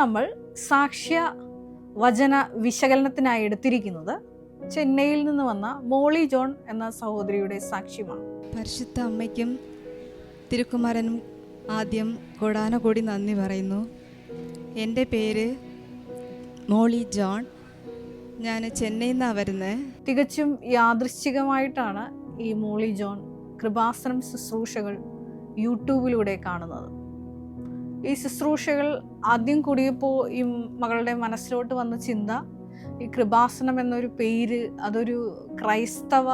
നമ്മൾ സാക്ഷ്യ വചന വിശകലനത്തിനായി എടുത്തിരിക്കുന്നത് ചെന്നൈയിൽ നിന്ന് വന്ന മോളി ജോൺ എന്ന സഹോദരിയുടെ സാക്ഷ്യമാണ്. പരിശുദ്ധ അമ്മയ്ക്കും തിരുക്കുമാരനും ആദ്യം കൊടാനകൂടി നന്ദി പറയുന്നു. എന്റെ പേര് മോളി ജോൺ. ഞാൻ ചെന്നൈയിൽ നിന്നാണ് വരുന്നത്. തികച്ചും യാദൃശ്ചികമായിട്ടാണ് ഈ മോളി ജോൺ കൃപാസനം ശുശ്രൂഷകൾ യൂട്യൂബിലൂടെ കാണുന്നത്. ഈ ശുശ്രൂഷകൾ ആദ്യം കൂടിയപ്പോൾ ഈ മകളുടെ മനസ്സിലോട്ട് വന്ന ചിന്ത ഈ കൃപാസനം എന്നൊരു പേര് അതൊരു ക്രൈസ്തവ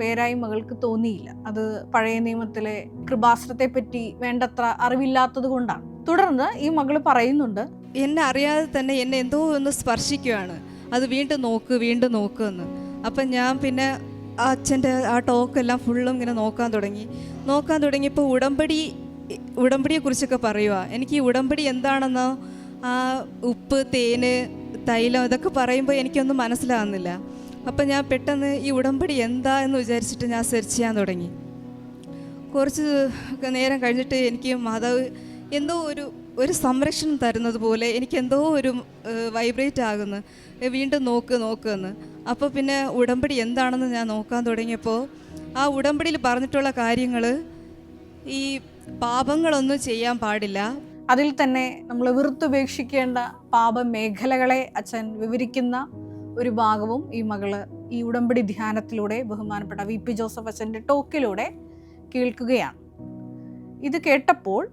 പേരായി മകൾക്ക് തോന്നിയില്ല. അത് പഴയ നിയമത്തിലെ കൃപാസനത്തെ പറ്റി വേണ്ടത്ര അറിവില്ലാത്തത് കൊണ്ടാണ്. തുടർന്ന് ഈ മകൾ പറയുന്നുണ്ട് എന്നെ അറിയാതെ തന്നെ എന്നെ എന്തോ ഒന്ന് സ്പർശിക്കുകയാണ് അത് വീണ്ടും നോക്ക് വീണ്ടും നോക്ക് എന്ന്. അപ്പം ഞാൻ പിന്നെ അച്ഛന്റെ ആ ടോക്കെല്ലാം ഫുള്ളും ഇങ്ങനെ നോക്കാൻ തുടങ്ങി. നോക്കാൻ തുടങ്ങിയപ്പോൾ ഉടമ്പടി ഉടമ്പടിയെക്കുറിച്ചൊക്കെ പറയുക എനിക്ക് ഈ ഉടമ്പടി എന്താണെന്ന് ആ ഉപ്പ് തേന് തൈലം ഇതൊക്കെ പറയുമ്പോൾ എനിക്കൊന്നും മനസ്സിലാകുന്നില്ല അപ്പം ഞാൻ പെട്ടെന്ന് ഈ ഉടമ്പടി എന്താ എന്ന് വിചാരിച്ചിട്ട് ഞാൻ സെർച്ച് ചെയ്യാൻ തുടങ്ങി. കുറച്ച് നേരം കഴിഞ്ഞിട്ട് എനിക്ക് മാതാവ് എന്തോ ഒരു ഒരു സംരക്ഷണം തരുന്നത് പോലെ എനിക്ക് എന്തോ ഒരു വൈബ്രേറ്റ് ആകുന്നു. വീണ്ടും നോക്ക് നോക്ക് എന്ന്. അപ്പോൾ പിന്നെ ഉടമ്പടി എന്താണെന്ന് ഞാൻ നോക്കാൻ തുടങ്ങിയപ്പോൾ ആ ഉടമ്പടിയിൽ പറഞ്ഞിട്ടുള്ള കാര്യങ്ങൾ ഈ പാപങ്ങളൊന്നും ചെയ്യാൻ പാടില്ല. അതിൽ തന്നെ നമ്മൾ വെറുത്തുപേക്ഷിക്കേണ്ട പാപ മേഖലകളെ അച്ഛൻ വിവരിക്കുന്ന ഒരു ഭാഗവും ഈ മകൾ ഈ ഉടമ്പടി ധ്യാനത്തിലൂടെ ബഹുമാനപ്പെട്ട വി പി ജോസഫ് അച്ഛന്റെ ടോക്കിലൂടെ കേൾക്കുകയാണ്. ഇത് കേട്ടപ്പോൾ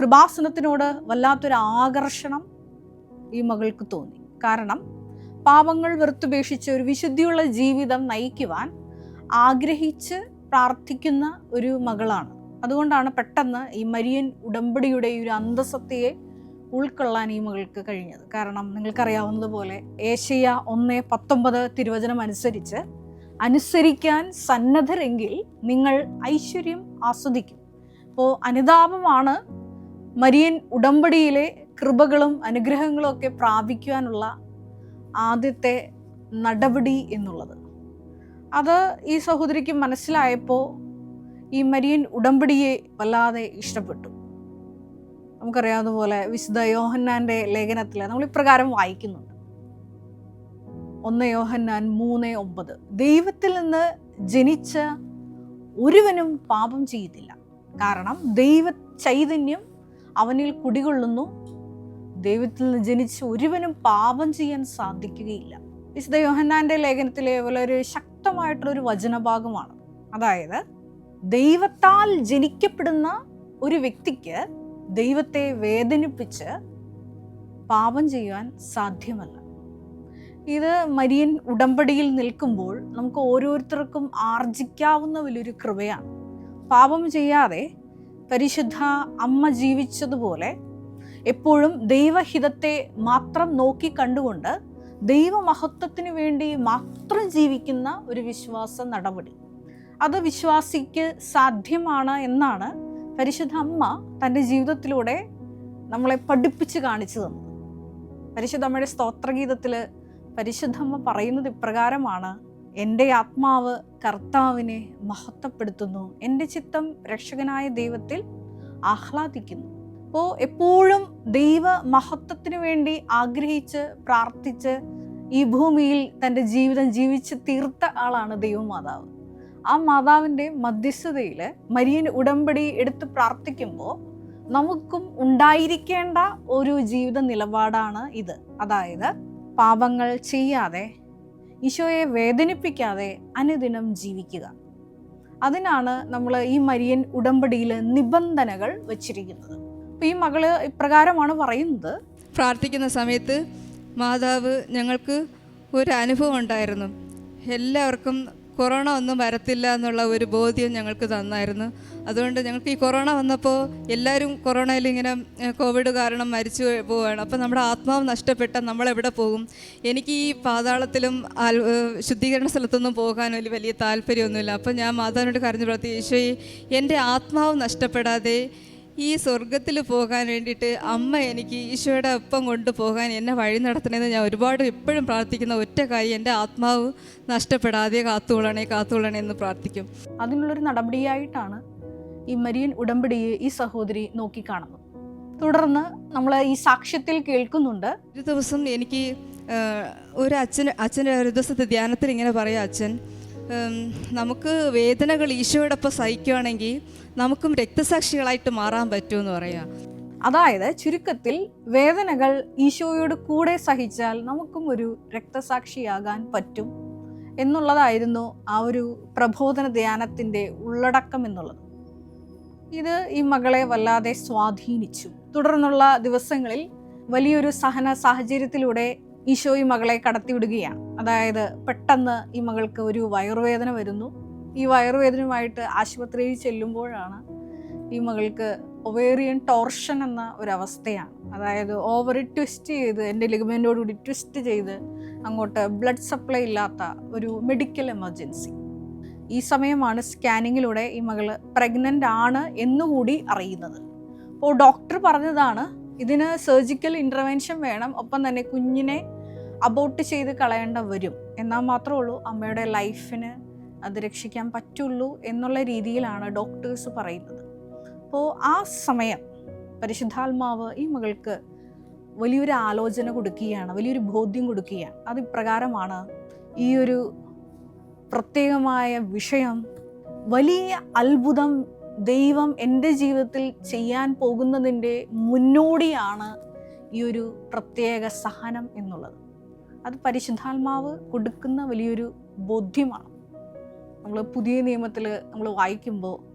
കൃപാസനത്തിനോട് വല്ലാത്തൊരു ആകർഷണം ഈ മകൾക്ക് തോന്നി. കാരണം പാപങ്ങൾ വെറുത്തുപേക്ഷിച്ച് ഒരു വിശുദ്ധിയുള്ള ജീവിതം നയിക്കുവാൻ ആഗ്രഹിച്ച് പ്രാർത്ഥിക്കുന്ന ഒരു മകളാണ്. അതുകൊണ്ടാണ് പെട്ടെന്ന് ഈ മരിയൻ ഉടമ്പടിയുടെ ഈ ഒരു അന്തസത്തയെ ഉൾക്കൊള്ളാൻ ഈ മകൾക്ക് കഴിഞ്ഞത്. കാരണം നിങ്ങൾക്കറിയാവുന്നതുപോലെ ഏഷ്യ ഒന്ന് പത്തൊമ്പത് തിരുവചനം അനുസരിച്ച് അനുസരിക്കാൻ സന്നദ്ധരെങ്കിൽ നിങ്ങൾ ഐശ്വര്യം ആസ്വദിക്കും. അപ്പോൾ അനുതാപമാണ് മരിയൻ ഉടമ്പടിയിലെ കൃപകളും അനുഗ്രഹങ്ങളും ഒക്കെ പ്രാപിക്കുവാനുള്ള ആദ്യത്തെ നടപടി എന്നുള്ളത്. അത് ഈ സഹോദരിക്ക് മനസ്സിലായപ്പോൾ ഈ മരിയൻ ഉടമ്പടിയെ വല്ലാതെ ഇഷ്ടപ്പെട്ടു. നമുക്കറിയാവുന്ന പോലെ വിശുദ്ധ യോഹന്നാന്റെ ലേഖനത്തിൽ നമ്മൾ ഇപ്രകാരം വായിക്കുന്നുണ്ട്. ഒന്ന് യോഹന്നാൻ മൂന്ന് ഒമ്പത്. ദൈവത്തിൽ നിന്ന് ജനിച്ച ഒരുവനും പാപം ചെയ്യത്തില്ല കാരണം ദൈവ ചൈതന്യം അവനിൽ കുടികൊള്ളുന്നു. ദൈവത്തിൽ നിന്ന് ജനിച്ച ഒരുവനും പാപം ചെയ്യാൻ സാധിക്കുകയില്ല. വിശുദ്ധ യോഹന്നാന്റെ ലേഖനത്തിലെ വളരെ ശക്തമായിട്ടുള്ളൊരു വചനഭാഗമാണ്. അതായത് ദൈവത്താൽ ജനിക്കപ്പെടുന്ന ഒരു വ്യക്തിക്ക് ദൈവത്തെ വേദനിപ്പിച്ച് പാപം ചെയ്യുവാൻ സാധ്യമല്ല. ഇത് മരിയൻ ഉടമ്പടിയിൽ നിൽക്കുമ്പോൾ നമുക്ക് ഓരോരുത്തർക്കും ആർജിക്കാവുന്ന വലിയൊരു കൃപയാണ്. പാപം ചെയ്യാതെ പരിശുദ്ധ അമ്മ ജീവിച്ചതുപോലെ എപ്പോഴും ദൈവഹിതത്തെ മാത്രം നോക്കി കണ്ടുകൊണ്ട് ദൈവമഹത്വത്തിന് വേണ്ടി മാത്രം ജീവിക്കുന്ന ഒരു വിശ്വാസ നടപടി. അത് വിശ്വാസിക്ക് സാധ്യമാണ് എന്നാണ് പരിശുദ്ധ അമ്മ തന്റെ ജീവിതത്തിലൂടെ നമ്മളെ പഠിപ്പിച്ച് കാണിച്ചു തന്നത്. പരിശുദ്ധ അമ്മയുടെ സ്തോത്രഗീതത്തിൽ പരിശുദ്ധമ്മ പറയുന്നത് ഇപ്രകാരമാണ് എന്റെ ആത്മാവ് കർത്താവിനെ മഹത്വപ്പെടുത്തുന്നു. എന്റെ ചിത്തം രക്ഷകനായ ദൈവത്തിൽ ആഹ്ലാദിക്കുന്നു. അപ്പോൾ എപ്പോഴും ദൈവ മഹത്വത്തിന് വേണ്ടി ആഗ്രഹിച്ച് പ്രാർത്ഥിച്ച് ഈ ഭൂമിയിൽ തന്റെ ജീവിതം ജീവിച്ച് തീർത്ത ആളാണ് ദൈവമാതാവ്. ആ മാതാവിന്റെ മധ്യസ്ഥതയിൽ മരിയൻ ഉടമ്പടി എടുത്ത് പ്രാർത്ഥിക്കുമ്പോൾ നമുക്കും ഉണ്ടായിരിക്കേണ്ട ഒരു ജീവിത നിലപാടാണ് ഇത്. അതായത് പാപങ്ങൾ ചെയ്യാതെ ഈശോയെ വേദനിപ്പിക്കാതെ അനുദിനം ജീവിക്കുക. അതിനാണ് നമ്മൾ ഈ മരിയൻ ഉടമ്പടിയിൽ നിബന്ധനകൾ വച്ചിരിക്കുന്നത്. അപ്പോൾ ഈ മകൾ ഇപ്രകാരമാണ് പറയുന്നത്. പ്രാർത്ഥിക്കുന്ന സമയത്ത് മാതാവ് ഞങ്ങൾക്ക് ഒരു അനുഭവം ഉണ്ടായിരുന്നു. എല്ലാവർക്കും കൊറോണ ഒന്നും വരത്തില്ല എന്നുള്ള ഒരു ബോധ്യം ഞങ്ങൾക്ക് തന്നായിരുന്നു. അതുകൊണ്ട് ഞങ്ങൾക്ക് ഈ കൊറോണ വന്നപ്പോൾ എല്ലാവരും കൊറോണയിൽ ഇങ്ങനെ കോവിഡ് കാരണം മരിച്ചു പോവുകയാണ്. അപ്പോൾ നമ്മുടെ ആത്മാവ് നഷ്ടപ്പെട്ട നമ്മളെവിടെ പോകും? എനിക്ക് ഈ പാതാളത്തിലും ശുദ്ധീകരണ സ്ഥലത്തൊന്നും പോകാൻ വലിയ വലിയ താല്പര്യമൊന്നുമില്ല. അപ്പോൾ ഞാൻ മാതാവിനോട് കരഞ്ഞു ഈശോയെ എന്റെ ആത്മാവ് നഷ്ടപ്പെടാതെ ഈ സ്വർഗത്തിൽ പോകാൻ വേണ്ടിയിട്ട് അമ്മ എനിക്ക് ഈശോയുടെ ഒപ്പം കൊണ്ടുപോകാൻ എന്നെ വഴി നടത്തണമെന്ന് ഞാൻ ഒരുപാട് എപ്പോഴും പ്രാർത്ഥിക്കുന്ന ഒറ്റ കാര്യം എന്റെ ആത്മാവ് നഷ്ടപ്പെടാതെ കാത്തുകൊള്ളണേ കാത്തുകൊള്ളണേ എന്ന് പ്രാർത്ഥിക്കും. അതിനുള്ളൊരു നടപടിയായിട്ടാണ് ഈ മരിയൻ ഉടമ്പടിയെ ഈ സഹോദരി നോക്കിക്കാണുന്നത്. തുടർന്ന് നമ്മൾ ഈ സാക്ഷ്യത്തിൽ കേൾക്കുന്നുണ്ട്. ഒരു ദിവസം എനിക്ക് ഒരു അച്ഛൻ അച്ഛന്റെ ഒരു ദിവസത്തെ ധ്യാനത്തിൽ ഇങ്ങനെ പറയാം അച്ഛൻ നമുക്ക് വേദനകൾ ഈശോയോടൊപ്പം സഹിക്കുകയാണെങ്കിൽ നമുക്കും രക്തസാക്ഷികളായിട്ട് മാറാൻ പറ്റുമെന്ന് പറയാം. അതായത് ചുരുക്കത്തിൽ വേദനകൾ ഈശോയോട് കൂടെ സഹിച്ചാൽ നമുക്കും ഒരു രക്തസാക്ഷിയാകാൻ പറ്റും എന്നുള്ളതായിരുന്നു ആ ഒരു പ്രബോധന ധ്യാനത്തിന്റെ ഉള്ളടക്കം എന്നുള്ളത്. ഇത് ഈ മകളെ വല്ലാതെ സ്വാധീനിച്ചു. തുടർന്നുള്ള ദിവസങ്ങളിൽ വലിയൊരു സഹന സാഹചര്യത്തിലൂടെ ഈശോ ഈ മകളെ കടത്തിവിടുകയാണ്. അതായത് പെട്ടെന്ന് ഈ മകൾക്ക് ഒരു വയറുവേദന വരുന്നു. ഈ വയറുവേദനയുമായിട്ട് ആശുപത്രിയിൽ ചെല്ലുമ്പോഴാണ് ഈ മകൾക്ക് ഒവേറിയൻ ടോർഷൻ എന്ന ഒരവസ്ഥയാണ്. അതായത് ഓവർ ട്വിസ്റ്റ് ചെയ്ത് എന്റെ ലിഗമെന്റോടുകൂടി ട്വിസ്റ്റ് ചെയ്ത് അങ്ങോട്ട് ബ്ലഡ് സപ്ലൈ ഇല്ലാത്ത ഒരു മെഡിക്കൽ എമർജൻസി ഈ സമയമാണ് സ്കാനിങ്ങിലൂടെ ഈ മകൾ പ്രഗ്നന്റ് ആണ് എന്നുകൂടി അറിയുന്നത്. അപ്പോൾ ഡോക്ടർ പറഞ്ഞതാണ് ഇതിന് സർജിക്കൽ ഇന്റർവെൻഷൻ വേണം. ഒപ്പം തന്നെ കുഞ്ഞിനെ അബോട്ട് ചെയ്ത് കളയേണ്ട വരും. എന്നാൽ മാത്രമേ ഉള്ളൂ അമ്മയുടെ ലൈഫിന് അത് രക്ഷിക്കാൻ പറ്റുള്ളൂ എന്നുള്ള രീതിയിലാണ് ഡോക്ടേഴ്സ് പറയുന്നത്. അപ്പോൾ ആ സമയം പരിശുദ്ധാത്മാവ് ഈ മകൾക്ക് വലിയൊരു ആലോചന കൊടുക്കുകയാണ് വലിയൊരു ബോധ്യം കൊടുക്കുകയാണ്. അത് ഇപ്രകാരമാണ് ഈ ഒരു പ്രത്യേകമായ വിഷയം വലിയ അത്ഭുതം ദൈവം എന്റെ ജീവിതത്തിൽ ചെയ്യാൻ പോകുന്നതിന്റെ മുന്നോടിയാണ് ഈ ഒരു പ്രത്യേക സഹനം എന്നുള്ളത്. അത് പരിശുദ്ധാത്മാവ് കൊടുക്കുന്ന വലിയൊരു ബോധ്യമാണ്. നമ്മൾ പുതിയ നിയമത്തിൽ നമ്മൾ വായിക്കുമ്പോൾ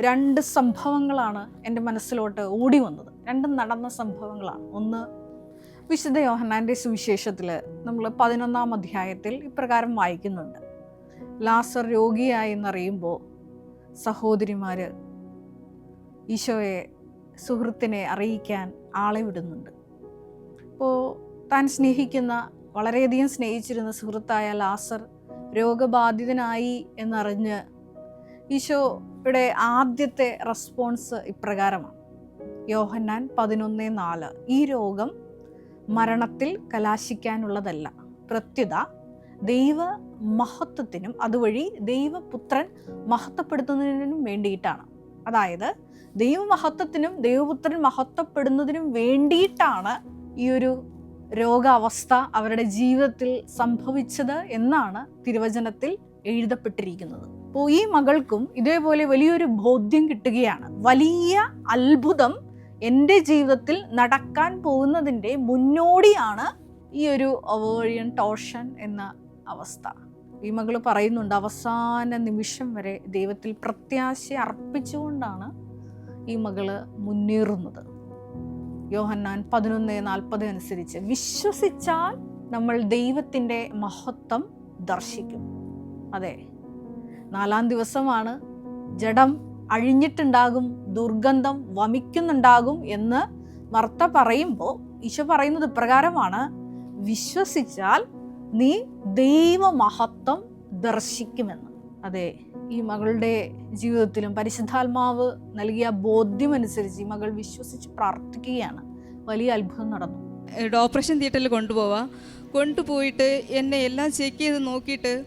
രണ്ട് സംഭവങ്ങളാണ് എന്റെ മനസ്സിലോട്ട് ഓടി വന്നത്. രണ്ടും നടന്ന സംഭവങ്ങളാണ്. ഒന്ന് വിശുദ്ധ യോഹന്നാന്റെ സുവിശേഷത്തിൽ നമ്മൾ പതിനൊന്നാം അധ്യായത്തിൽ ഇപ്രകാരം വായിക്കുന്നുണ്ട്. ലാസർ രോഗിയായി എന്നറിയുമ്പോൾ സഹോദരിമാർ ഈശോയെ സുഹൃത്തിനെ അറിയിക്കാൻ ആളെ വിടുന്നുണ്ട്. അപ്പോൾ താൻ സ്നേഹിക്കുന്ന വളരെയധികം സ്നേഹിച്ചിരുന്ന സുഹൃത്തായ ലാസർ രോഗബാധിതനായി എന്നറിഞ്ഞ് ഈശോയുടെ ആദ്യത്തെ റെസ്പോൺസ് ഇപ്രകാരമാണ്. യോഹന്നാൻ പതിനൊന്ന് നാല് ഈ രോഗം മരണത്തിൽ കലാശിക്കാനുള്ളതല്ല. പ്രത്യുത ദൈവ മഹത്വത്തിനും അതുവഴി ദൈവപുത്രൻ മഹത്വപ്പെടുത്തുന്നതിനും വേണ്ടിയിട്ടാണ്. അതായത് ദൈവമഹത്വത്തിനും ദൈവപുത്രൻ മഹത്വപ്പെടുന്നതിനും വേണ്ടിയിട്ടാണ് ഈ ഒരു രോഗാവസ്ഥ അവരുടെ ജീവിതത്തിൽ സംഭവിച്ചത് എന്നാണ് തിരുവചനത്തിൽ എഴുതപ്പെട്ടിരിക്കുന്നത്. അപ്പോൾ ഈ മകൾക്കും ഇതേപോലെ വലിയൊരു ബോധ്യം കിട്ടുകയാണ്. വലിയ അത്ഭുതം എന്റെ ജീവിതത്തിൽ നടക്കാൻ പോകുന്നതിന്റെ മുന്നോടിയാണ് ഈ ഒരു ഒവേറിയൻ ടോർഷൻ എന്ന അവസ്ഥ. ഈ മകൾ പറയുന്നുണ്ട് അവസാന നിമിഷം വരെ ദൈവത്തിൽ പ്രത്യാശ അർപ്പിച്ചുകൊണ്ടാണ് ഈ മകൾ മുന്നേറുന്നത്. യോഹന്നാൻ പതിനൊന്ന് നാൽപ്പത് അനുസരിച്ച് വിശ്വസിച്ചാൽ നമ്മൾ ദൈവത്തിന്റെ മഹത്വം ദർശിക്കും. അതെ നാലാം ദിവസമാണ് ജഡം അഴിഞ്ഞിട്ടുണ്ടാകും ദുർഗന്ധം വമിക്കുന്നുണ്ടാകും എന്ന് മർത്ത പറയുമ്പോൾ ഈശോ പറയുന്നത് ഇപ്രകാരമാണ് വിശ്വസിച്ചാൽ നീ ദൈവമഹത്വം ദർശിക്കുമെന്ന്. അതെ ഈ മകളുടെ ജീവിതത്തിലും പരിശുദ്ധാത്മാവ് നൽകിയ ബോധ്യമനുസരിച്ച് ഈ മകൾ വിശ്വസിച്ച് പ്രാർത്ഥിക്കുകയാണ്. വലിയ അത്ഭുതം നടന്നു. ഓപ്പറേഷൻ തിയേറ്ററിൽ കൊണ്ടുപോവാ. കൊണ്ടുപോയിട്ട് എന്നെ എല്ലാം ചെക്ക് ചെയ്ത് നോക്കിയിട്ട്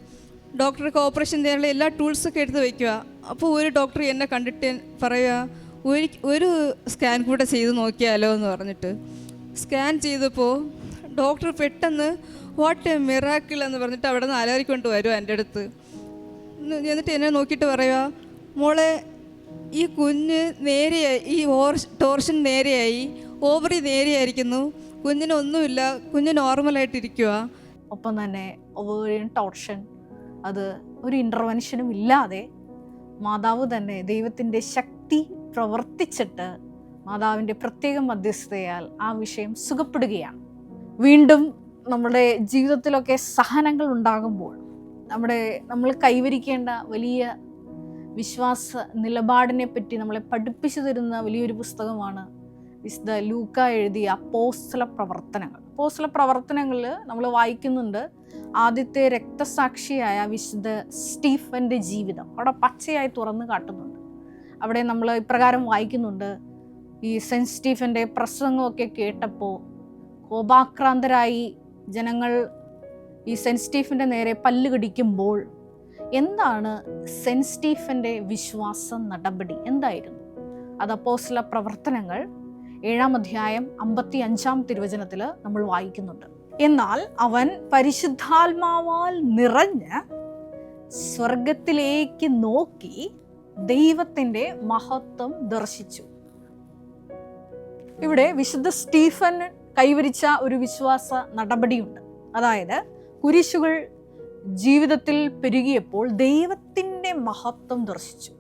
ഡോക്ടർക്ക് ഓപ്പറേഷൻ ചെയ്യാനുള്ള എല്ലാ ടൂൾസൊക്കെ എടുത്ത് വയ്ക്കുക അപ്പോൾ ഒരു ഡോക്ടർ എന്നെ കണ്ടിട്ട് പറയുക ഒരു ഒരു സ്കാൻ കൂടെ ചെയ്ത് നോക്കിയാലോ എന്ന് പറഞ്ഞിട്ട്. സ്കാൻ ചെയ്തപ്പോൾ ഡോക്ടർ പെട്ടെന്ന് വാട്ട് എ മിറാക്കിൾ എന്ന് പറഞ്ഞിട്ട് അവിടെ നിന്ന് അലറിക്കൊണ്ട് വരും എന്റെ അടുത്ത്. എന്നിട്ട് എന്നെ നോക്കിയിട്ട് പറയുക മോളെ ഈ കുഞ്ഞ് നേരെയായി ഈ ഓർ ടോർഷൻ നേരെയായി ഓവറി നേരെയായിരിക്കുന്നു. കുഞ്ഞിനൊന്നുമില്ല കുഞ്ഞ് നോർമലായിട്ടിരിക്കുക ഒപ്പം തന്നെ ഓവറി ടോർഷൻ അത് ഒരു ഇന്റർവെൻഷനും ഇല്ലാതെ മാതാവ് തന്നെ ദൈവത്തിന്റെ ശക്തി പ്രവർത്തിച്ചിട്ട് മാതാവിന്റെ പ്രത്യേക മധ്യസ്ഥതയാൽ ആ വിഷയം സുഖപ്പെടുകയാണ്. വീണ്ടും നമ്മുടെ ജീവിതത്തിലൊക്കെ സഹനങ്ങൾ ഉണ്ടാകുമ്പോൾ നമ്മുടെ നമ്മൾ കൈവരിക്കേണ്ട വലിയ വിശ്വാസ നിലപാടിനെ പറ്റി നമ്മളെ പഠിപ്പിച്ചു തരുന്ന വലിയൊരു പുസ്തകമാണ് വിശുദ്ധ ലൂക്ക എഴുതിയ അപ്പോസ്തല പ്രവർത്തനങ്ങൾ. അപ്പോസ്തല പ്രവർത്തനങ്ങളിൽ നമ്മൾ വായിക്കുന്നുണ്ട്. ആദ്യത്തെ രക്തസാക്ഷിയായ വിശുദ്ധ സ്റ്റീഫന്റെ ജീവിതം. അവിടെ പച്ചയായി തുറന്നു കാട്ടുന്നുണ്ട്. അവിടെ നമ്മൾ ഇപ്രകാരം വായിക്കുന്നുണ്ട്. ഈ സെന്റ് സ്റ്റീഫന്റെ പ്രസംഗമൊക്കെ കേട്ടപ്പോൾ കോപാക്രാന്തരായി ജനങ്ങൾ ഈ സെന്റ് സ്റ്റീഫന്റെ നേരെ പല്ല് കടിക്കുമ്പോൾ എന്താണ് സെന്റ് സ്റ്റീഫന്റെ വിശ്വാസ നടപടി? എന്തായിരുന്നു? അത് അപ്പോസ്ല പ്രവർത്തനങ്ങൾ ഏഴാം അധ്യായം അമ്പത്തി അഞ്ചാം തിരുവചനത്തിൽ നമ്മൾ വായിക്കുന്നുണ്ട്. എന്നാൽ അവൻ പരിശുദ്ധാത്മാവാൽ നിറഞ്ഞ് സ്വർഗത്തിലേക്ക് നോക്കി ദൈവത്തിന്റെ മഹത്വം ദർശിച്ചു. ഇവിടെ വിശുദ്ധ സ്റ്റീഫൻ കൈവരിച്ച ഒരു വിശ്വാസ നടപടിയുണ്ട്. അതായത് കുരിശുകൾ ജീവിതത്തിൽ പെരുകിയപ്പോൾ ദൈവത്തിന്റെ മഹത്വം ദർശിച്ചു.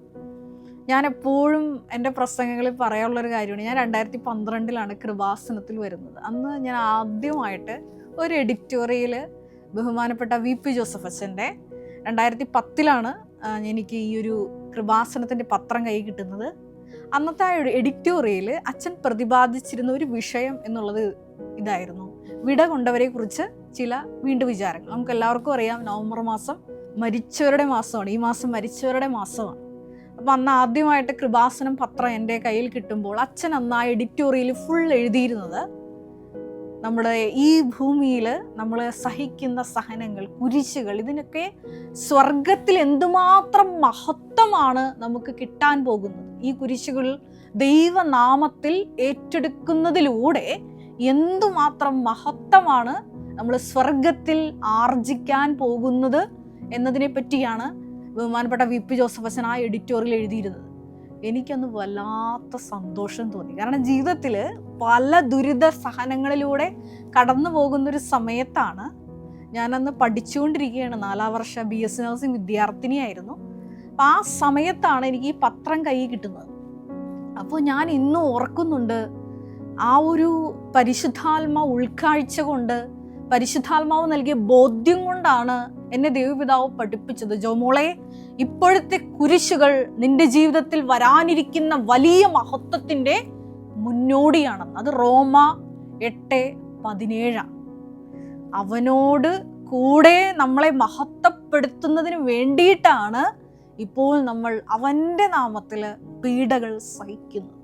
ഞാൻ എപ്പോഴും എന്റെ പ്രസംഗങ്ങളിൽ പറയാനുള്ളൊരു കാര്യമാണ്. ഞാൻ രണ്ടായിരത്തി പന്ത്രണ്ടിലാണ് കൃപാസനത്തിൽ വരുന്നത്. അന്ന് ഞാൻ ആദ്യമായിട്ട് ഒരു എഡിറ്റോറിയൽ ബഹുമാനപ്പെട്ട വി പി ജോസഫ് അച്ഛന്റെ രണ്ടായിരത്തി പത്തിലാണ് എനിക്ക് ഈ ഒരു കൃപാസനത്തിന്റെ പത്രം കൈ കിട്ടുന്നത്. അന്നത്തെ ആ എഡിറ്റോറിയൽ അച്ഛൻ പ്രതിപാദിച്ചിരുന്ന ഒരു വിഷയം എന്നുള്ളത് ഇതായിരുന്നു. വിട കൊണ്ടവരെ കുറിച്ച് ചില വീണ്ടും വിചാരങ്ങൾ. നമുക്ക് എല്ലാവർക്കും അറിയാം നവംബർ മാസം മരിച്ചവരുടെ മാസമാണ്. ഈ മാസം മരിച്ചവരുടെ മാസമാണ്. അപ്പം അന്ന് ആദ്യമായിട്ട് കൃപാസനം പത്രം എന്റെ കയ്യിൽ കിട്ടുമ്പോൾ അച്ഛൻ അന്ന് ആ എഡിറ്റോറിയൽ ഫുൾ എഴുതിയിരുന്നത് നമ്മുടെ ഈ ഭൂമിയിൽ നമ്മൾ സഹിക്കുന്ന സഹനങ്ങൾ കുരിശുകൾ ഇതിനൊക്കെ സ്വർഗത്തിൽ എന്തുമാത്രം മഹത്വമാണ് നമുക്ക് കിട്ടാൻ പോകുന്നത്? ഈ കുരിശുകൾ ദൈവനാമത്തിൽ ഏറ്റെടുക്കുന്നതിലൂടെ എന്തുമാത്രം മഹത്വമാണ് നമ്മൾ സ്വർഗത്തിൽ ആർജിക്കാൻ പോകുന്നത് എന്നതിനെ പറ്റിയാണ് ബഹുമാനപ്പെട്ട വി പി ജോസഫ് അച്ഛൻ ആ എഡിറ്റോറിയൽ എഴുതിയിരുന്നത്. എനിക്കൊന്ന് വല്ലാത്ത സന്തോഷം തോന്നി. കാരണം ജീവിതത്തിൽ പല ദുരിത സഹനങ്ങളിലൂടെ കടന്നു പോകുന്നൊരു സമയത്താണ് ഞാനന്ന് പഠിച്ചുകൊണ്ടിരിക്കുകയാണ്. നാലാം വർഷ ബി എസ് നഴ്സിംഗ് വിദ്യാർത്ഥിനിയായിരുന്നു. അപ്പം ആ സമയത്താണ് എനിക്ക് ഈ പത്രം കൈ കിട്ടുന്നത്. അപ്പോൾ ഞാൻ ഇന്നും ഓർക്കുന്നുണ്ട് ആ ഒരു പരിശുദ്ധാത്മ ഉൾക്കാഴ്ച കൊണ്ട് പരിശുദ്ധാത്മാവ് നൽകിയ ബോധ്യം കൊണ്ടാണ് എന്നെ ദൈവപിതാവ് പഠിപ്പിച്ചത്. ജോമോളെ ഇപ്പോഴത്തെ കുരിശുകൾ നിന്റെ ജീവിതത്തിൽ വരാനിരിക്കുന്ന വലിയ മഹത്വത്തിന്റെ മുന്നോടിയാണെന്ന് അത് റോമ എട്ട് പതിനേഴാണ് അവനോട് കൂടെ നമ്മളെ മഹത്വപ്പെടുത്തുന്നതിന് വേണ്ടിയിട്ടാണ് ഇപ്പോൾ നമ്മൾ അവന്റെ നാമത്തിൽ പീഡകൾ സഹിക്കുന്നത്.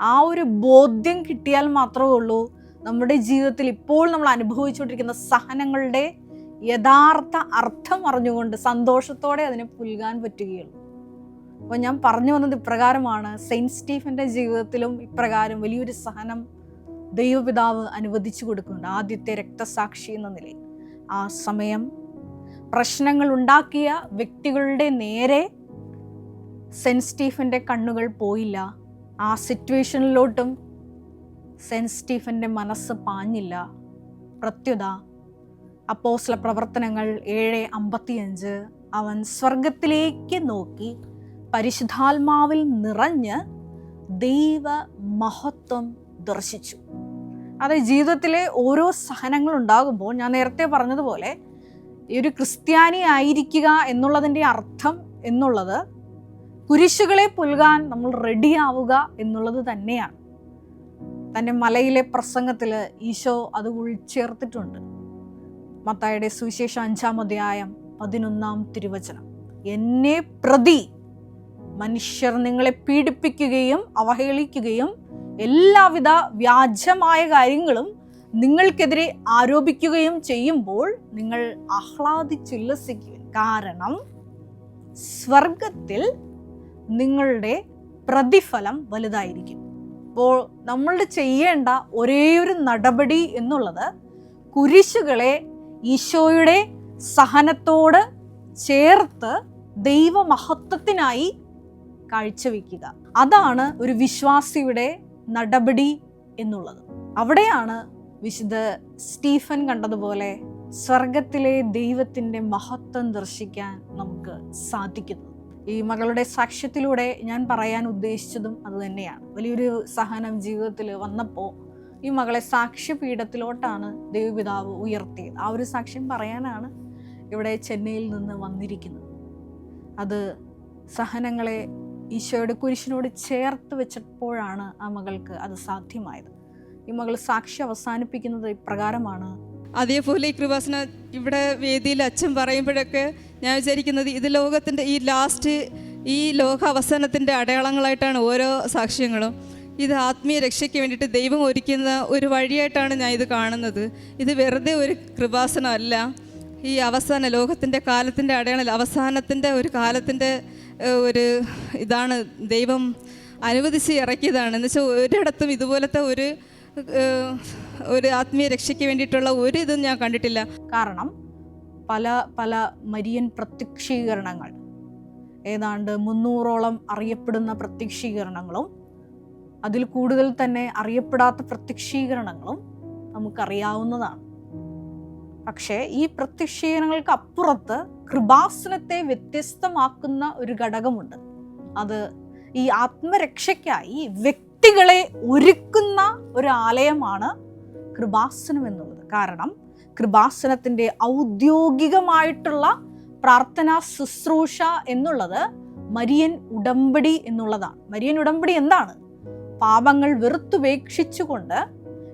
ആ ഒരു ബോധ്യം കിട്ടിയാൽ മാത്രമേ ഉള്ളൂ നമ്മുടെ ജീവിതത്തിൽ ഇപ്പോൾ നമ്മൾ അനുഭവിച്ചുകൊണ്ടിരിക്കുന്ന സഹനങ്ങളുടെ യഥാർത്ഥ അർത്ഥം അറിഞ്ഞുകൊണ്ട് സന്തോഷത്തോടെ അതിനെ പുൽകാൻ പറ്റുകയുള്ളൂ. അപ്പോൾ ഞാൻ പറഞ്ഞു വന്നത് ഇപ്രകാരമാണ്. സെയിന്റ് സ്റ്റീഫന്റെ ജീവിതത്തിലും ഇപ്രകാരം വലിയൊരു സഹനം ദൈവപിതാവ് അനുവദിച്ചു കൊടുക്കുന്നുണ്ട്. ആദ്യത്തെ രക്തസാക്ഷി എന്ന നിലയിൽ. ആ സമയം പ്രശ്നങ്ങൾ ഉണ്ടാക്കിയ വ്യക്തികളുടെ നേരെ സെന്റ് സ്റ്റീഫന്റെ കണ്ണുകൾ പോയില്ല. ആ സിറ്റുവേഷനിലോട്ടും സെന്റ് സ്റ്റീഫന്റെ മനസ്സ് പാഞ്ഞില്ല. പ്രത്യുത. അപ്പോസ്ല പ്രവർത്തനങ്ങൾ ഏഴ് അമ്പത്തിയഞ്ച്. അവൻ സ്വർഗത്തിലേക്ക് നോക്കി പരിശുദ്ധാത്മാവിൽ നിറഞ്ഞ് ദൈവ മഹത്വം ദർശിച്ചു. അതെ ജീവിതത്തിലെ ഓരോ സഹനങ്ങൾ ഉണ്ടാകുമ്പോൾ ഞാൻ നേരത്തെ പറഞ്ഞതുപോലെ ഈ ഒരു ക്രിസ്ത്യാനി ആയിരിക്കുക എന്നുള്ളതിന്റെ അർത്ഥം എന്നുള്ളത് കുരിശുകളെ പുൽകാൻ നമ്മൾ റെഡിയാവുക എന്നുള്ളത് തന്നെയാണ്. തന്റെ മലയിലെ പ്രസംഗത്തിൽ ഈശോ അത് ഉൾച്ചേർത്തിട്ടുണ്ട്. മത്തായുടെ സുവിശേഷം അഞ്ചാം അധ്യായം പതിനൊന്നാം തിരുവചനം. എന്നെ പ്രതി മനുഷ്യർ നിങ്ങളെ പീഡിപ്പിക്കുകയും അവഹേളിക്കുകയും എല്ലാവിധ വ്യാജമായ കാര്യങ്ങളും നിങ്ങൾക്കെതിരെ ആരോപിക്കുകയും ചെയ്യുമ്പോൾ നിങ്ങൾ ആഹ്ലാദിച്ചുല്ലസിക്കുക കാരണം സ്വർഗത്തിൽ നിങ്ങളുടെ പ്രതിഫലം വലുതായിരിക്കും. അപ്പോൾ നമ്മൾ ചെയ്യേണ്ട ഒരേ ഒരു നടപടി എന്നുള്ളത് കുരിശുകളെ ഈശോയുടെ സഹനത്തോട് ചേർത്ത് ദൈവമഹത്വത്തിനായി കാഴ്ചവെക്കുക. അതാണ് ഒരു വിശ്വാസിയുടെ നടപടി എന്നുള്ളത്. അവിടെയാണ് വിശുദ്ധ സ്റ്റീഫൻ കണ്ടതുപോലെ സ്വർഗത്തിലെ ദൈവത്തിന്റെ മഹത്വം ദർശിക്കാൻ നമുക്ക് സാധിക്കുന്നത്. ഈ മകളുടെ സാക്ഷ്യത്തിലൂടെ ഞാൻ പറയാൻ ഉദ്ദേശിച്ചതും അതുതന്നെയാണ് വലിയൊരു സഹനം ജീവിതത്തിൽ വന്നപ്പോൾ ഈ മകളെ സാക്ഷ്യപീഠത്തിലോട്ടാണ് ദൈവപിതാവ് ഉയർത്തിയത്. ആ ഒരു സാക്ഷ്യം പറയാനാണ് ഇവിടെ ചെന്നൈയിൽ നിന്ന് വന്നിരിക്കുന്നത്. അത് സഹനങ്ങളെ ഈശോയുടെ കുരിശിനോട് ചേർത്ത് വെച്ചപ്പോഴാണ് ആ മകൾക്ക് അത് സാധ്യമായത്. ഈ മകൾ സാക്ഷി അവസാനിപ്പിക്കുന്നത് ഇപ്രകാരമാണ്. അതേപോലെ ഈ കൃപാസന ഇവിടെ വേദിയിൽ അച്ഛൻ പറയുമ്പോഴൊക്കെ ഞാൻ വിചാരിക്കുന്നത് ഇത് ലോകത്തിന്റെ ഈ ലാസ്റ്റ് ഈ ലോക അവസാനത്തിന്റെ അടയാളങ്ങളായിട്ടാണ് ഓരോ സാക്ഷ്യങ്ങളും. ഇത് ആത്മീയ രക്ഷയ്ക്ക് വേണ്ടിയിട്ട് ദൈവം ഒരുക്കുന്ന ഒരു വഴിയായിട്ടാണ് ഞാൻ ഇത് കാണുന്നത്. ഇത് വെറുതെ ഒരു കൃപാസനമല്ല ഈ അവസാന ലോകത്തിന്റെ കാലത്തിന്റെ അടയാളം അവസാനത്തിന്റെ ഒരു കാലത്തിന്റെ ഒരു ഇതാണ് ദൈവം അനുവദിച്ച് ഇറക്കിയതാണ്. എന്ന് വെച്ചാൽ ഒരിടത്തും ഇതുപോലത്തെ ഒരു ഒരു ആത്മീയ രക്ഷയ്ക്ക് വേണ്ടിയിട്ടുള്ള ഒരു ഇതും ഞാൻ കണ്ടിട്ടില്ല. കാരണം പല പല മരിയൻ പ്രത്യക്ഷീകരണങ്ങൾ ഏതാണ്ട് മുന്നൂറോളം അറിയപ്പെടുന്ന പ്രത്യക്ഷീകരണങ്ങളും അതിൽ കൂടുതൽ തന്നെ അറിയപ്പെടാത്ത പ്രത്യക്ഷീകരണങ്ങളും നമുക്കറിയാവുന്നതാണ്. പക്ഷേ ഈ പ്രത്യക്ഷീകരണങ്ങൾക്ക് അപ്പുറത്ത് കൃപാസനത്തെ വ്യത്യസ്തമാക്കുന്ന ഒരു ഘടകമുണ്ട്. അത് ഈ ആത്മരക്ഷയ്ക്കായി വ്യക്തികളെ ഒരുക്കുന്ന ഒരു ആലയമാണ് കൃപാസനം എന്നുള്ളത്. കാരണം കൃപാസനത്തിന്റെ ഔദ്യോഗികമായിട്ടുള്ള പ്രാർത്ഥനാ ശുശ്രൂഷ എന്നുള്ളത് മരിയൻ ഉടമ്പടി എന്നുള്ളതാണ്. മരിയൻ ഉടമ്പടി എന്താണ്? പാപങ്ങൾ വെറുത്തുപേക്ഷിച്ചുകൊണ്ട്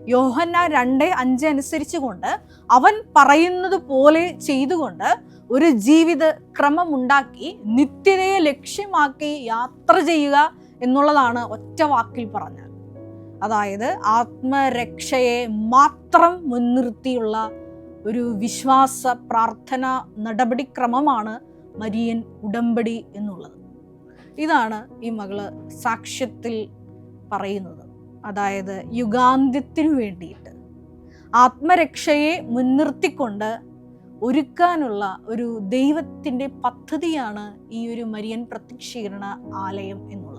യോഹന്ന രണ്ട് അഞ്ച് അനുസരിച്ചുകൊണ്ട് അവൻ പറയുന്നത് പോലെ ചെയ്തുകൊണ്ട് ഒരു ജീവിത ക്രമമുണ്ടാക്കി നിത്യതയെ ലക്ഷ്യമാക്കി യാത്ര ചെയ്യുക എന്നുള്ളതാണ് ഒറ്റ വാക്കിൽ പറഞ്ഞാൽ അതായത് ആത്മരക്ഷയെ മാത്രം മുൻനിർത്തിയുള്ള ഒരു വിശ്വാസ പ്രാർത്ഥന നടപടിക്രമമാണ് മരിയൻ ഉടമ്പടി എന്നുള്ളത്. ഇതാണ് ഈ മകൾ സാക്ഷ്യത്തിൽ പറയുന്നത്. അതായത് യുഗാന്ത്യത്തിനു വേണ്ടിയിട്ട് ആത്മരക്ഷയെ മുൻനിർത്തിക്കൊണ്ട് ഒരുക്കാനുള്ള ഒരു ദൈവത്തിന്റെ പദ്ധതിയാണ് ഈ ഒരു മരിയൻ പ്രത്യക്ഷീകരണ ആലയം എന്നുള്ളത്.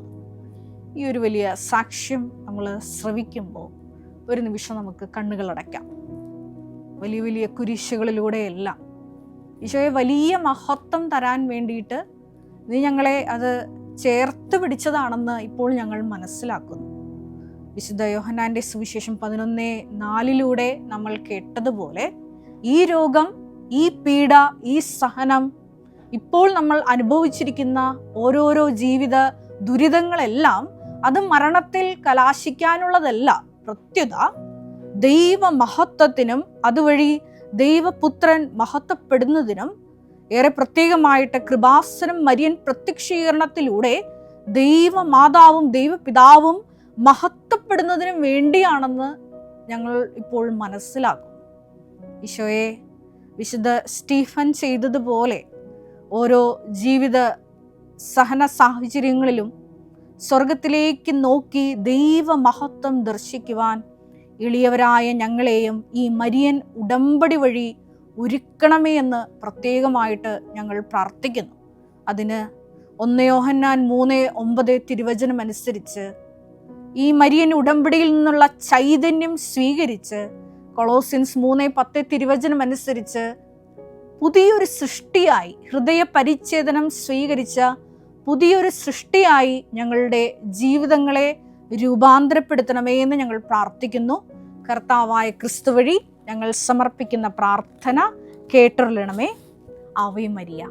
ഈ ഒരു വലിയ സാക്ഷ്യം നമ്മൾ ശ്രവിക്കുമ്പോൾ ഒരു നിമിഷം നമുക്ക് കണ്ണുകളടയ്ക്കാം വലിയ വലിയ കുരിശുകളിലൂടെയെല്ലാം. ഈശോയെ വലിയ മഹത്വം തരാൻ വേണ്ടിയിട്ട് നീ ഞങ്ങളെ അത് ചേർത്ത് പിടിച്ചതാണെന്ന് ഇപ്പോൾ ഞങ്ങൾ മനസ്സിലാക്കുന്നു. വിശുദ്ധ യോഹന്നാന്റെ സുവിശേഷം പതിനൊന്ന് നാലിലൂടെ നമ്മൾ കേട്ടതുപോലെ ഈ രോഗം ഈ പീഡ ഈ സഹനം ഇപ്പോൾ നമ്മൾ അനുഭവിച്ചിരിക്കുന്ന ഓരോരോ ജീവിത ദുരിതങ്ങളെല്ലാം അത് മരണത്തിൽ കലാശിക്കാനുള്ളതല്ല. പ്രത്യുത ദൈവ ദൈവമഹത്വത്തിനും അതുവഴി ദൈവപുത്രൻ മഹത്വപ്പെടുന്നതിനും ഏറെ പ്രത്യേകമായിട്ട് കൃപാസനം മരിയൻ പ്രത്യക്ഷീകരണത്തിലൂടെ ദൈവമാതാവും ദൈവപിതാവും മഹത്വപ്പെടുന്നതിനും വേണ്ടിയാണെന്ന് ഞങ്ങൾ ഇപ്പോൾ മനസ്സിലാക്കും. ഈശോയെ വിശുദ്ധ സ്റ്റീഫൻ ചെയ്തതുപോലെ ഓരോ ജീവിത സഹന സാഹചര്യങ്ങളിലും സ്വർഗത്തിലേക്ക് നോക്കി ദൈവമഹത്വം ദർശിക്കുവാൻ എളിയവരായ ഞങ്ങളെയും ഈ മരിയൻ ഉടമ്പടി വഴി ഒരുക്കണമേ എന്ന് പ്രത്യേകമായിട്ട് ഞങ്ങൾ പ്രാർത്ഥിക്കുന്നു. അതിന് ഒന്ന് യോഹന്നാൻ മൂന്ന് ഒമ്പത് തിരുവചനം അനുസരിച്ച് ഈ മരിയൻ ഉടമ്പടിയിൽ നിന്നുള്ള ചൈതന്യം സ്വീകരിച്ച് കൊളോസിൻസ് മൂന്ന് പത്ത് തിരുവചനം അനുസരിച്ച് പുതിയൊരു സൃഷ്ടിയായി ഹൃദയ പരിച്ഛേദനം സ്വീകരിച്ച പുതിയൊരു സൃഷ്ടിയായി ഞങ്ങളുടെ ജീവിതങ്ങളെ രൂപാന്തരപ്പെടുത്തണമേ എന്ന് ഞങ്ങൾ പ്രാർത്ഥിക്കുന്നു. കർത്താവായ ക്രിസ്തു വഴി ഞങ്ങൾ സമർപ്പിക്കുന്ന പ്രാർത്ഥന കേട്ടറിയണമേ. അവയും മരിയ.